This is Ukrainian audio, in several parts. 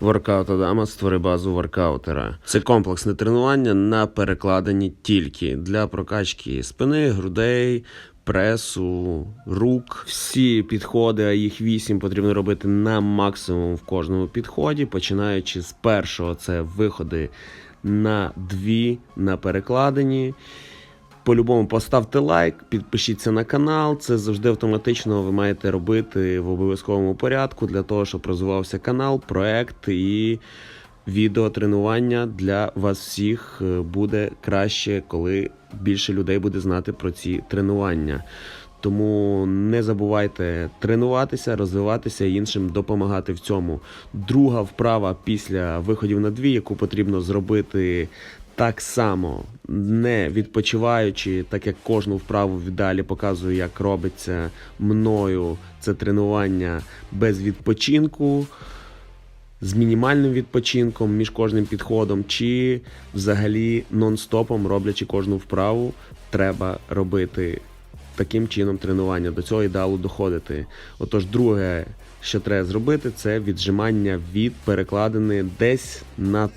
Воркаут Адама створи базу воркаутера. Це комплексне тренування на перекладенні тільки для прокачки спини, грудей, пресу, рук. Всі підходи, а їх вісім потрібно робити на максимум в кожному підході. Починаючи з першого, це виходи на дві на перекладенні. По-любому поставте лайк, підпишіться на канал. Це завжди автоматично ви маєте робити в обов'язковому порядку для того, щоб розвивався канал, проект і відеотренування для вас всіх е, буде краще, коли більше людей буде знати про ці тренування. Тому не забувайте тренуватися, розвиватися і іншим допомагати в цьому. Друга вправа після виходів на дві, яку потрібно зробити так само, не відпочиваючи, так як кожну вправу далі показую, як робиться мною це тренування без відпочинку, з мінімальним відпочинком між кожним підходом, чи взагалі нон-стопом роблячи кожну вправу, треба робити таким чином тренування, до цього ідеалу доходити. Отож, друге, що треба зробити, це віджимання від перекладини десь на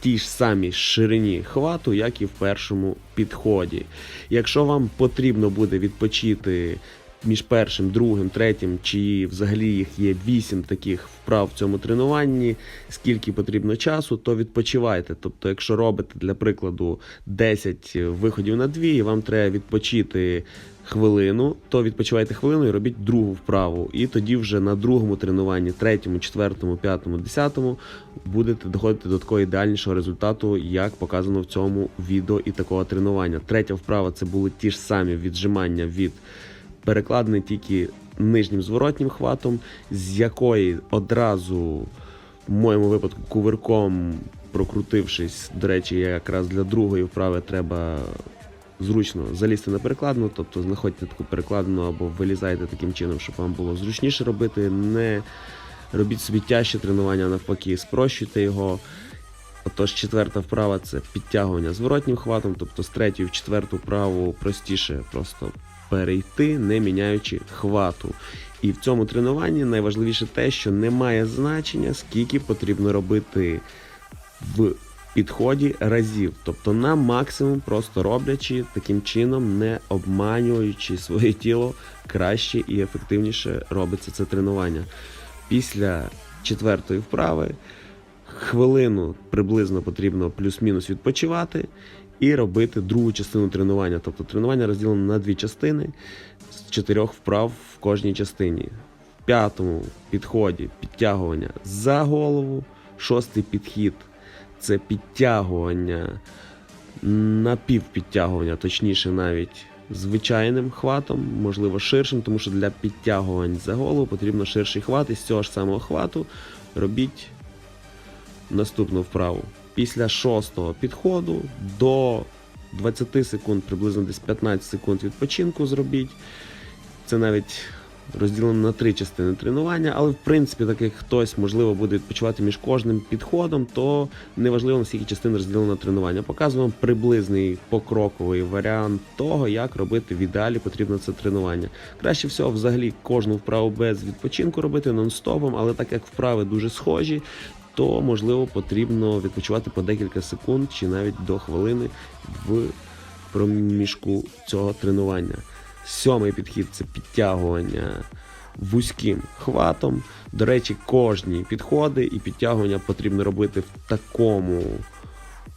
тій ж самій ширині хвату, як і в першому підході. Якщо вам потрібно буде відпочити між першим, другим, третім, чи взагалі їх є вісім таких вправ в цьому тренуванні, скільки потрібно часу, то відпочивайте. Тобто, якщо робите, для прикладу, 10 виходів на дві, і вам треба відпочити хвилину, то відпочивайте хвилину і робіть другу вправу. І тоді вже на другому тренуванні, третьому, четвертому, п'ятому, десятому, будете доходити до такого ідеальнішого результату, як показано в цьому відео і такого тренування. Третя вправа це були ті ж самі віджимання від перекладини тільки нижнім зворотнім хватом, з якої одразу, в моєму випадку, кувирком прокрутившись, до речі, якраз для другої вправи треба зручно залізти на перекладину, тобто знаходьте таку перекладину або вилізайте таким чином, щоб вам було зручніше робити. Не робіть собі тяжче тренування, навпаки, спрощуйте його. Отож, четверта вправа це підтягування зворотнім хватом, тобто з третьої в четверту вправу простіше просто перейти, не міняючи хвату. І в цьому тренуванні найважливіше те, що немає значення, скільки потрібно робити в підході разів. Тобто на максимум, просто роблячи таким чином, не обманюючи своє тіло, краще і ефективніше робиться це тренування. Після четвертої вправи хвилину приблизно потрібно плюс-мінус відпочивати і робити другу частину тренування. Тобто тренування розділено на дві частини з чотирьох вправ в кожній частині. В п'ятому підході підтягування за голову, шостий підхід це підтягування напівпідтягування, точніше навіть звичайним хватом, можливо, ширшим, тому що для підтягувань за голову потрібно ширший хват, і з цього ж самого хвату робіть наступну вправу. Після шостого підходу до 20 секунд, приблизно десь 15 секунд відпочинку зробіть. Це навіть розділено на три частини тренування, але в принципі, так як хтось можливо буде відпочивати між кожним підходом, то неважливо наскільки частин розділено на тренування. Вам приблизний покроковий варіант того, як робити в ідеалі потрібно це тренування. Краще всього, взагалі, кожну вправу без відпочинку робити нон-стопом, але так як вправи дуже схожі. То можливо потрібно відпочивати по декілька секунд чи навіть до хвилини в проміжку цього тренування. Сьомий підхід це підтягування вузьким хватом. До речі, кожні підходи і підтягування потрібно робити в такому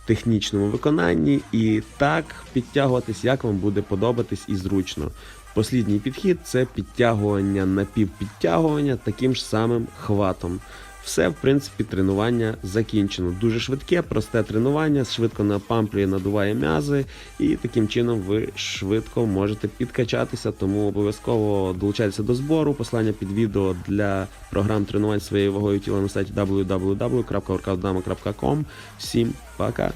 технічному виконанні і так підтягуватись, як вам буде подобатись і зручно. Послідній підхід це підтягування напівпідтягування таким ж самим хватом. Все, в принципі, тренування закінчено. Дуже швидке, просте тренування, швидко на памплі надуває м'язи, і таким чином ви швидко можете підкачатися. Тому обов'язково долучайтеся до збору. Послання під відео для програм тренувань своєю вагою тіла на сайті www.workoutdama.com. Всім пока!